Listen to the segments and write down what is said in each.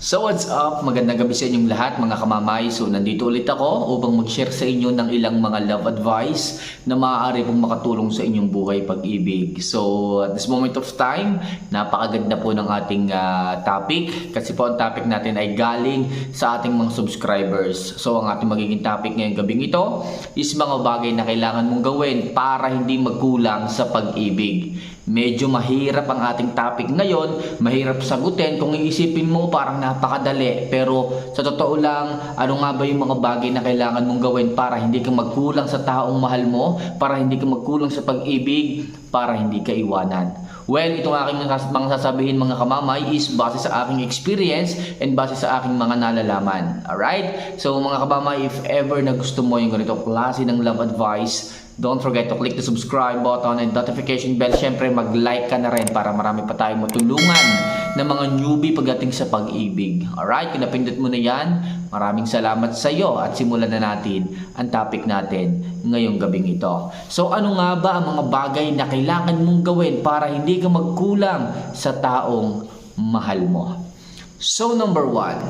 So what's up? Magandang gabi sa inyong lahat mga kamamay. So nandito ulit ako upang mag-share sa inyo ng ilang mga love advice na maaari pong makatulong sa inyong buhay pag-ibig. So at this moment of time, napakaganda po ng ating ah, topic kasi po ang topic natin ay galing sa ating mga subscribers. So ang ating magiging topic ngayong gabing ito is mga bagay na kailangan mong gawin para hindi magkulang sa pag-ibig. Medyo mahirap ang ating topic ngayon, mahirap sagutin kung iisipin mo parang napakadali. Pero sa totoo lang, ano nga ba yung mga bagay na kailangan mong gawin para hindi ka magkulang sa taong mahal mo, para hindi ka magkulang sa pag-ibig, para hindi ka iwanan. Well, itong aking mga sasabihin mga kamamay is base sa aking experience and base sa aking mga nalalaman. Alright? So mga kamamay, if ever na gusto mo yung ganito klase ng love advice, Don't forget to click the subscribe button and notification bell. Siyempre, mag-like ka na rin para marami pa tayong matulungan ng mga newbie pagdating sa pag-ibig. Alright, kung napindot mo na yan, maraming salamat sa iyo at simulan na natin ang topic natin ngayong gabing ito. So ano nga ba ang mga bagay na kailangan mong gawin para hindi ka magkulang sa taong mahal mo? So number one,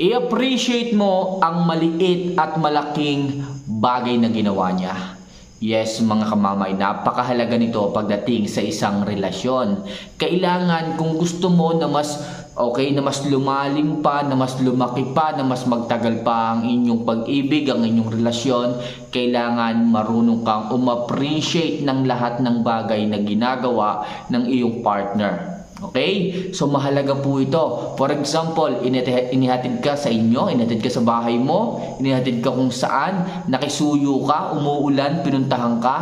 i-appreciate mo ang maliit at malaking bagay na ginawa niya. Yes, mga kamamay, napakahalaga nito pagdating sa isang relasyon. Kailangan kung gusto mo na mas okay, na mas lumalim pa, na mas lumaki pa, na mas magtagal pa ang inyong pag-ibig, ang inyong relasyon, kailangan marunong kang um-appreciate ng lahat ng bagay na ginagawa ng iyong partner. Okay? So mahalaga po ito. For example, inihatid ka sa inyo, inihatid ka sa bahay mo, inihatid ka kung saan, nakisuyo ka, umuulan, pinuntahan ka.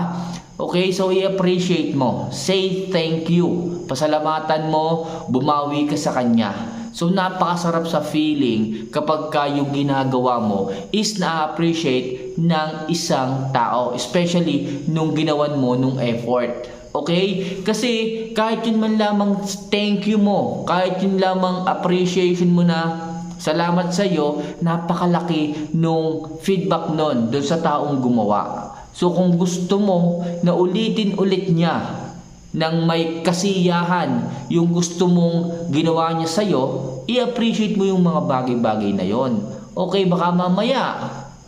Okay, so i-appreciate mo. Say thank you. Pasalamatan mo, bumawi ka sa kanya. So napakasarap sa feeling kapag ka yung ginagawa mo is na-appreciate ng isang tao. Especially nung ginawan mo nung effort. Okay? Kasi kahit yun man lamang thank you mo, kahit yun lamang appreciation mo na salamat sa iyo, napakalaki nung feedback nun doon sa taong gumawa. So kung gusto mo na ulitin ulit niya nang may kasiyahan yung gusto mong ginawa niya sa'yo, i-appreciate mo yung mga bagay-bagay na yon. Okay, baka mamaya,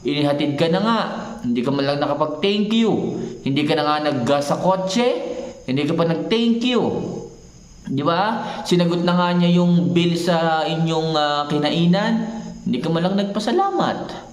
inihatid ka na nga, hindi ka man lang nakapag-thank you, hindi ka na nga naggas sa kotse, hindi ka pa nag-thank you. Di ba? Sinagot na nga niya yung bill sa inyong ah, kinainan, hindi ka man lang nagpasalamat.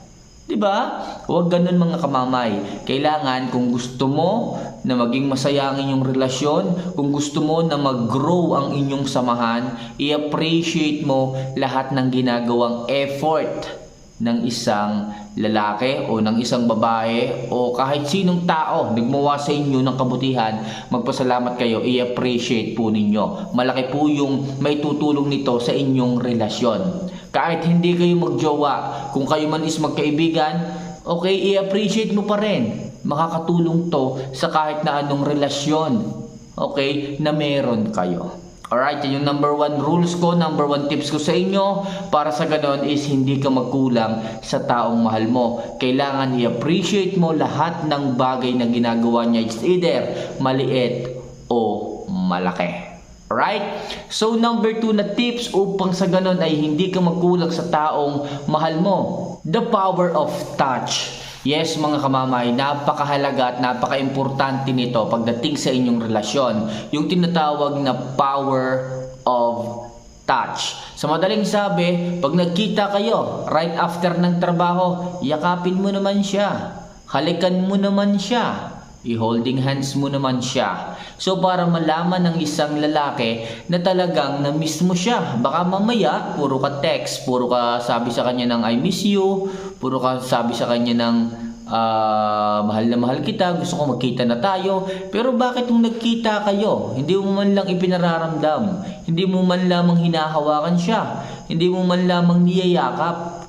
Di ba? Huwag ganun mga kamamay. Kailangan kung gusto mo na maging masaya ang inyong relasyon, kung gusto mo na mag-grow ang inyong samahan, i-appreciate mo lahat ng ginagawang effort ng isang lalaki o ng isang babae o kahit sinong tao nagmawa sa inyo ng kabutihan, magpasalamat kayo, i-appreciate po ninyo. Malaki po yung may tutulong nito sa inyong relasyon. Kahit hindi kayo magjowa, kung kayo man is magkaibigan, okay, i-appreciate mo pa rin. Makakatulong to sa kahit na anong relasyon, okay, na meron kayo. Alright, yan yung number one rules ko, number one tips ko sa inyo para sa ganon is hindi ka magkulang sa taong mahal mo. Kailangan i-appreciate mo lahat ng bagay na ginagawa niya. It's either maliit o malaki. Alright? So number two na tips upang sa ganon ay hindi ka magkulang sa taong mahal mo. The power of touch. Yes, mga kamamay, napakahalaga at napaka-importante nito pagdating sa inyong relasyon. Yung tinatawag na power of touch. Sa madaling sabi, pag nagkita kayo right after ng trabaho, yakapin mo naman siya. Halikan mo naman siya. I-holding hands mo naman siya. So para malaman ng isang lalaki na talagang na-miss mo siya. Baka mamaya, puro ka text, puro ka sabi sa kanya ng I miss you, puro ka sabi sa kanya ng ah, mahal na mahal kita, gusto ko magkita na tayo. Pero bakit nung nagkita kayo, hindi mo man lang ipinararamdam, hindi mo man lamang hinahawakan siya, hindi mo man lamang niyayakap,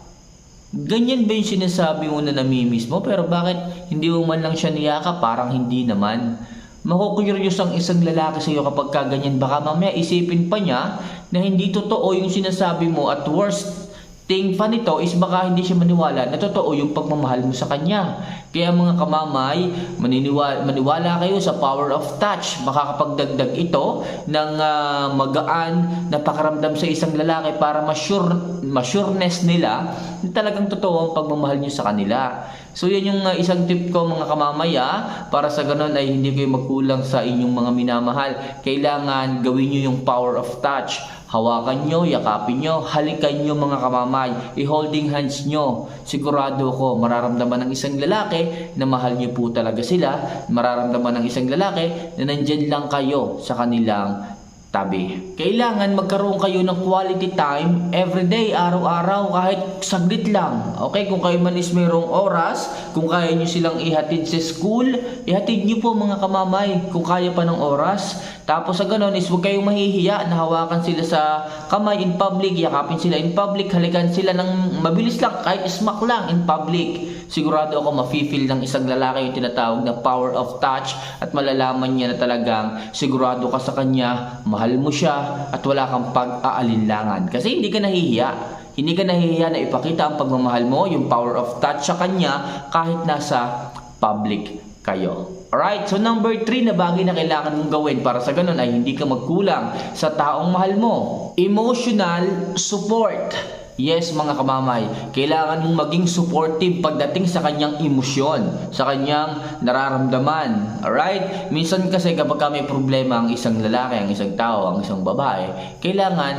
Ganyan ba yung sinasabi mo na namimiss mo? Pero bakit hindi mo man lang siya niyaka? Parang hindi naman. Makukuryos ang isang lalaki sa iyo kapag kaganyan. Baka mamaya isipin pa niya na hindi totoo yung sinasabi mo at worst thing pa nito is baka hindi siya maniwala na totoo yung pagmamahal mo sa kanya. Kaya mga kamamay, maniniwala, maniwala kayo sa power of touch. Makakapagdagdag ito ng ah, magaan na pakaramdam sa isang lalaki para ma-sure, ma-sureness nila na talagang totoo ang pagmamahal niyo sa kanila. So yan yung uh, isang tip ko mga kamamaya para sa ganun ay hindi kayo magkulang sa inyong mga minamahal. Kailangan gawin nyo yung power of touch. Hawakan nyo, yakapin nyo, halikan nyo mga kamamay, i-holding hands nyo. Sigurado ko mararamdaman ng isang lalaki na mahal nyo po talaga sila. Mararamdaman ng isang lalaki na nandyan lang kayo sa kanilang tabi. Kailangan magkaroon kayo ng quality time everyday, araw-araw, kahit saglit lang. Okay, kung kayo man is mayroong oras, kung kaya nyo silang ihatid sa school, ihatid nyo po mga kamamay kung kaya pa ng oras. Tapos sa ganon is huwag kayong mahihiya na hawakan sila sa kamay in public, yakapin sila in public, halikan sila ng mabilis lang, kahit smack lang in public. Sigurado ako mafe-feel ng isang lalaki yung tinatawag na power of touch at malalaman niya na talagang sigurado ka sa kanya, mahal mo siya at wala kang pag-aalinlangan. Kasi hindi ka nahihiya. Hindi ka nahihiya na ipakita ang pagmamahal mo, yung power of touch sa kanya kahit nasa public kayo. Alright, so number 3 na bagay na kailangan mong gawin para sa ganun ay hindi ka magkulang sa taong mahal mo. Emotional support. Yes, mga kamamay, kailangan mong maging supportive pagdating sa kanyang emosyon, sa kanyang nararamdaman. Alright? Minsan kasi kapag ka may problema ang isang lalaki, ang isang tao, ang isang babae, kailangan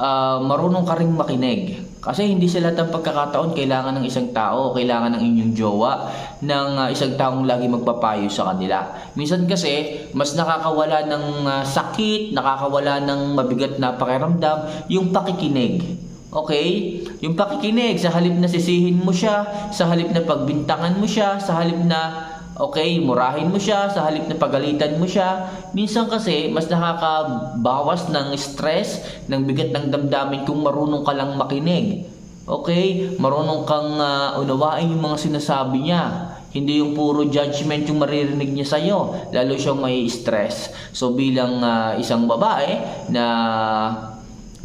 ah, marunong ka rin makinig. Kasi hindi sa lahat ng pagkakataon kailangan ng isang tao, kailangan ng inyong jowa, ng ah, isang taong lagi magpapayo sa kanila. Minsan kasi, mas nakakawala ng ah, sakit, nakakawala ng mabigat na pakiramdam, yung pakikinig. Okay? Yung pakikinig, sa halip na sisihin mo siya, sa halip na pagbintangan mo siya, sa halip na okay, murahin mo siya, sa halip na pagalitan mo siya. Minsan kasi, mas nakakabawas ng stress, ng bigat ng damdamin kung marunong ka lang makinig. Okay? Marunong kang ah, unawain yung mga sinasabi niya. Hindi yung puro judgment yung maririnig niya sa'yo. Lalo siyang may stress. So bilang ah, isang babae na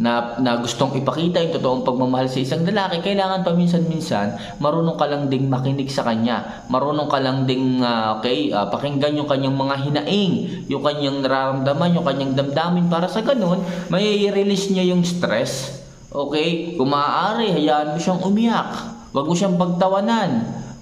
na, na gustong ipakita yung totoong pagmamahal sa isang lalaki, kailangan paminsan-minsan marunong ka lang ding makinig sa kanya. Marunong ka lang ding ah, okay, ah, pakinggan yung kanyang mga hinaing, yung kanyang nararamdaman, yung kanyang damdamin para sa ganun, may release niya yung stress. Okay? Kung maaari, hayaan mo siyang umiyak. Huwag mo siyang pagtawanan.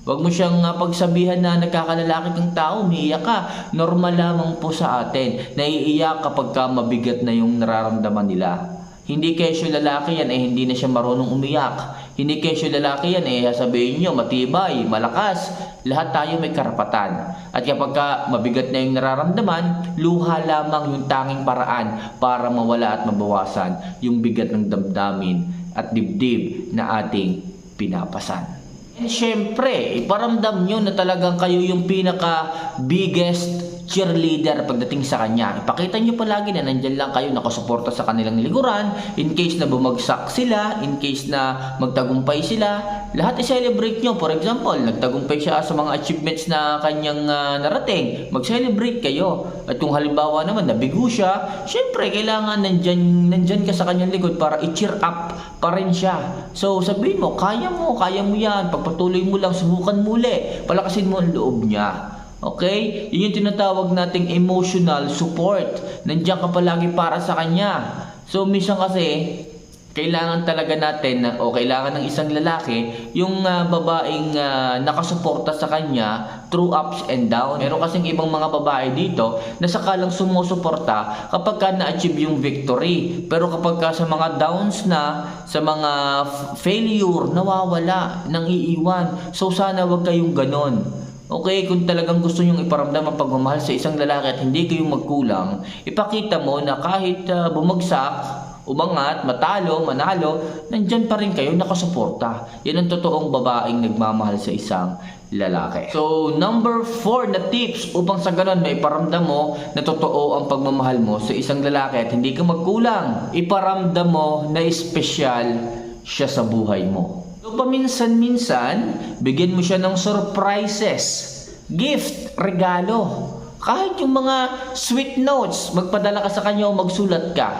Huwag mo siyang ah, pagsabihan na nagkakalalaki kang tao, umiiyak ka. Normal lamang po sa atin. Naiiyak kapag ka mabigat na yung nararamdaman nila. Hindi kesyo lalaki yan eh hindi na siya marunong umiyak. Hindi kesyo lalaki yan eh sabihin nyo matibay, malakas. Lahat tayo may karapatan. At kapag ka mabigat na yung nararamdaman, luha lamang yung tanging paraan para mawala at mabawasan yung bigat ng damdamin at dibdib na ating pinapasan. And syempre, iparamdam nyo na talagang kayo yung pinaka biggest cheerleader pagdating sa kanya. Ipakita nyo palagi na nandyan lang kayo nakasuporta sa kanilang liguran in case na bumagsak sila, in case na magtagumpay sila. Lahat i-celebrate nyo. For example, nagtagumpay siya sa mga achievements na kanyang ah, narating. Mag-celebrate kayo. At kung halimbawa naman nabigo siya, syempre kailangan nandyan, nandyan ka sa kanyang likod para i-cheer up pa rin siya. So sabihin mo, kaya mo, kaya mo yan. Pagpatuloy mo lang, subukan muli. Palakasin mo ang loob niya. Okay? Yun yung tinatawag nating emotional support. Nandiyan ka palagi para sa kanya. So, minsan kasi, kailangan talaga natin na- o kailangan ng isang lalaki yung ah, babaeng ah, nakasuporta sa kanya through ups and downs. Meron kasing ibang mga babae dito na sakalang sumusuporta kapag ka na-achieve yung victory. Pero kapag ka sa mga downs na, sa mga failure, nawawala, nang iiwan. So sana wag kayong ganon. Okay, kung talagang gusto nyong iparamdam ang pagmamahal sa isang lalaki at hindi kayo magkulang, ipakita mo na kahit ah, bumagsak, umangat, matalo, manalo, nandyan pa rin kayo nakasuporta. Yan ang totoong babaeng nagmamahal sa isang lalaki. So, number 4 na tips upang sa ganun may iparamdam mo na totoo ang pagmamahal mo sa isang lalaki at hindi ka magkulang. Iparamdam mo na espesyal siya sa buhay mo. So, paminsan-minsan, bigyan mo siya ng surprises, gift, regalo. Kahit yung mga sweet notes, magpadala ka sa kanya o magsulat ka.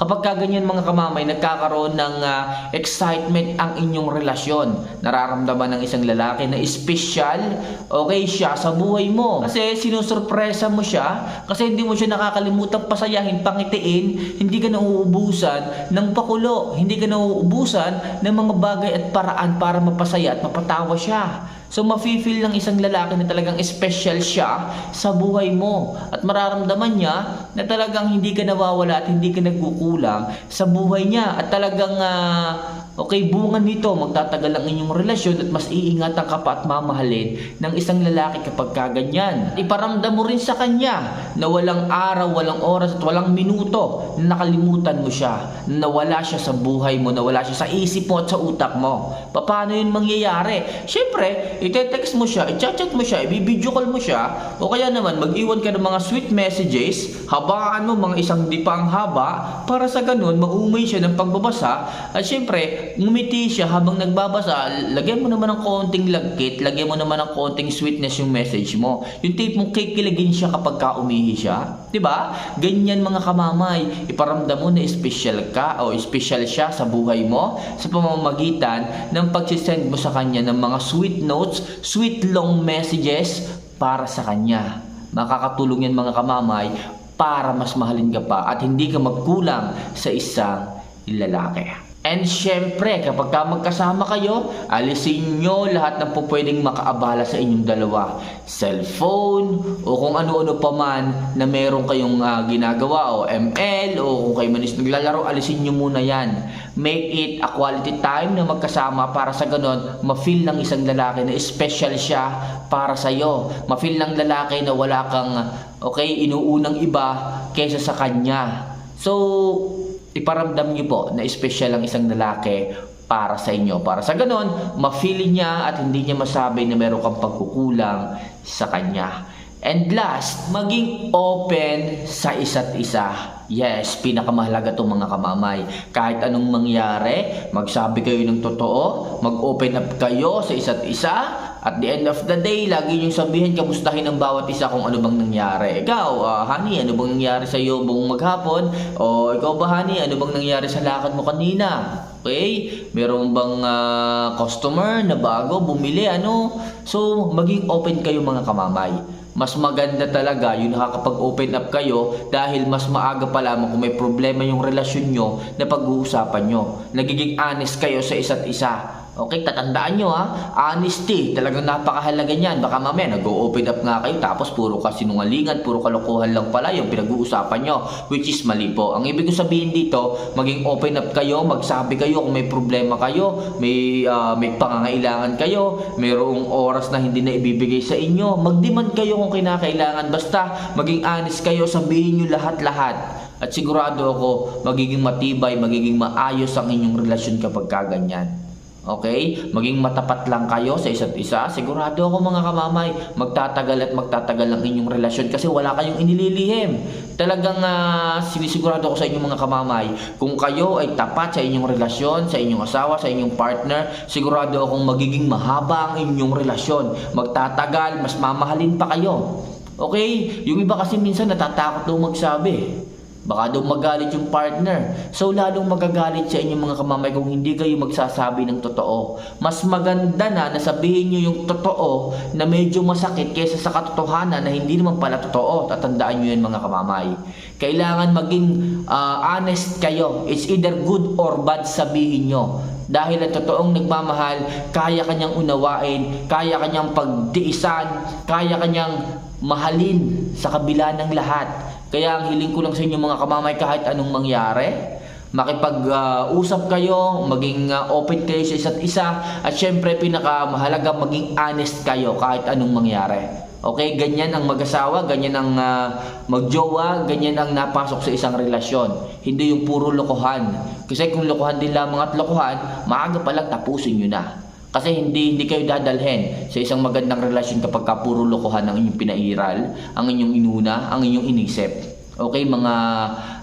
Kapag ka ganyan mga kamamay, nagkakaroon ng ah, excitement ang inyong relasyon. Nararamdaman ng isang lalaki na special, okay siya sa buhay mo. Kasi sinusurpresa mo siya, kasi hindi mo siya nakakalimutan pasayahin, pangitiin, hindi ka nauubusan ng pakulo, hindi ka nauubusan ng mga bagay at paraan para mapasaya at mapatawa siya. So mafe-feel ng isang lalaki na talagang special siya sa buhay mo. At mararamdaman niya na talagang hindi ka nawawala at hindi ka nagkukulang sa buhay niya. At talagang ah, okay bunga nito magtatagal ang inyong relasyon at mas iingatan ka pa at mamahalin ng isang lalaki kapag kaganyan. Iparamdam mo rin sa kanya na walang araw, walang oras at walang minuto na nakalimutan mo siya, na nawala siya sa buhay mo, nawala siya sa isip mo at sa utak mo. Paano yun mangyayari? Siyempre, ite-text mo siya, i-chat mo siya, i-video call mo siya, o kaya naman mag-iwan ka ng mga sweet messages, habaan mo mga isang dipang haba, para sa ganun, maumay siya ng pagbabasa, at siyempre, ngumiti siya habang nagbabasa, lagyan mo naman ng konting lagkit, lagyan mo naman ng konting sweetness yung message mo. Yung tape mong kikiligin siya kapag ka umihi siya. ba? Ganyan mga kamamay, iparamdam mo na special ka o special siya sa buhay mo sa pamamagitan ng pagsisend mo sa kanya ng mga sweet notes, sweet long messages para sa kanya. Makakatulong yan mga kamamay para mas mahalin ka pa at hindi ka magkulang sa isang lalaki. And syempre, kapag ka magkasama kayo, alisin nyo lahat ng po pwedeng makaabala sa inyong dalawa. Cellphone, o kung ano-ano pa man na meron kayong ah, ginagawa, o ML, o kung kayo man is naglalaro, alisin nyo muna yan. Make it a quality time na magkasama para sa ganon, ma-feel ng isang lalaki na special siya para sa'yo. Ma-feel ng lalaki na wala kang, okay, inuunang iba kaysa sa kanya. So, iparamdam niyo po na special ang isang lalaki para sa inyo. Para sa ganon, ma-feel niya at hindi niya masabi na meron kang pagkukulang sa kanya. And last, maging open sa isa't isa. Yes, pinakamahalaga itong mga kamamay. Kahit anong mangyari, magsabi kayo ng totoo, mag-open up kayo sa isa't isa, at the end of the day, lagi niyong sabihin, kamustahin ang bawat isa kung ano bang nangyari. Ikaw, ah, honey, ano bang nangyari sa iyo buong maghapon? O ikaw ba, honey, ano bang nangyari sa lakad mo kanina? Okay? Meron bang ah, customer na bago, bumili, ano? So, maging open kayo mga kamamay. Mas maganda talaga yung nakakapag-open up kayo dahil mas maaga pa lamang kung may problema yung relasyon nyo na pag-uusapan nyo. Nagiging honest kayo sa isa't isa. Okay, tatandaan nyo ha, honesty, talagang napakahalaga niyan. Baka mamaya nag-open up nga kayo tapos puro kasinungalingan, puro kalokohan lang pala yung pinag-uusapan nyo, which is mali po. Ang ibig ko sabihin dito, maging open up kayo, magsabi kayo kung may problema kayo, may, ah, may pangangailangan kayo, mayroong oras na hindi na ibibigay sa inyo, magdemand kayo kung kinakailangan. Basta maging honest kayo, sabihin nyo lahat-lahat. At sigurado ako, magiging matibay, magiging maayos ang inyong relasyon kapag kaganyan. Okay? Maging matapat lang kayo sa isa't isa. Sigurado ako mga kamamay, magtatagal at magtatagal ang inyong relasyon kasi wala kayong inililihim. Talagang ah, sinisigurado ko sa inyong mga kamamay, kung kayo ay tapat sa inyong relasyon, sa inyong asawa, sa inyong partner, sigurado akong magiging mahaba ang inyong relasyon. Magtatagal, mas mamahalin pa kayo. Okay? Yung iba kasi minsan natatakot daw magsabi. Baka daw magalit yung partner. So lalong magagalit sa inyong mga kamamay kung hindi kayo magsasabi ng totoo. Mas maganda na nasabihin nyo yung totoo na medyo masakit kaysa sa katotohanan na hindi naman pala totoo. Tatandaan nyo yan mga kamamay. Kailangan maging ah, honest kayo. It's either good or bad sabihin nyo. Dahil ang totoong nagmamahal, kaya kanyang unawain, kaya kanyang pagtiisan, kaya kanyang mahalin sa kabila ng lahat. Kaya ang hiling ko lang sa inyo mga kamamay kahit anong mangyari, makipag-usap kayo, maging ah, open kayo sa isa't isa, at syempre pinakamahalaga maging honest kayo kahit anong mangyari. Okay, ganyan ang mag-asawa, ganyan ang ah, magjowa, ganyan ang napasok sa isang relasyon. Hindi yung puro lokohan. Kasi kung lokohan din lamang at lokohan, maaga pa lang tapusin nyo na. Kasi hindi hindi kayo dadalhin sa isang magandang relasyon kapag ka puro lokohan ang inyong pinairal, ang inyong inuna, ang inyong inisip. Okay, mga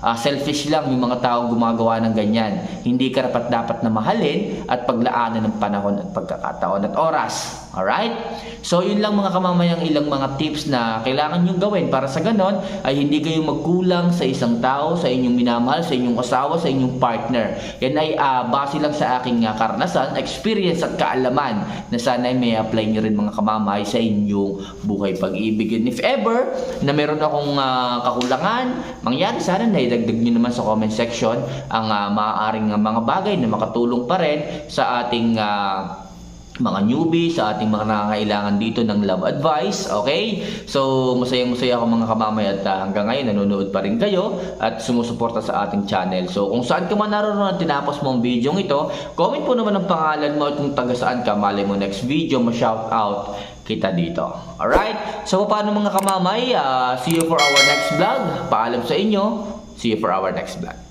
ah, selfish lang yung mga tao gumagawa ng ganyan. Hindi karapat dapat na mahalin at paglaanan ng panahon at pagkakataon at oras. Alright? So, yun lang mga kamamayang ilang mga tips na kailangan nyo gawin para sa ganon ay hindi kayo magkulang sa isang tao, sa inyong minamahal, sa inyong asawa, sa inyong partner. Yan ay ah, base lang sa aking ah, karanasan, experience at kaalaman na sana ay may apply nyo rin mga kamamay sa inyong buhay pag-ibig. And if ever na meron akong ah, kakulangan, mangyari sana na idagdag nyo naman sa comment section ang ah, maaaring ah, mga bagay na makatulong pa rin sa ating ah, mga newbie, sa ating mga nangangailangan dito ng love advice, okay? So, masayang-masaya ako mga kamamay at ah, hanggang ngayon nanonood pa rin kayo at sumusuporta sa ating channel. So, kung saan ka man naroon at tinapos mo ang video ito, comment po naman ang pangalan mo at kung taga saan ka, malay mo next video, ma-shout out kita dito. Alright? So, paano mga kamamay? Ah, see you for our next vlog. Paalam sa inyo. See you for our next vlog.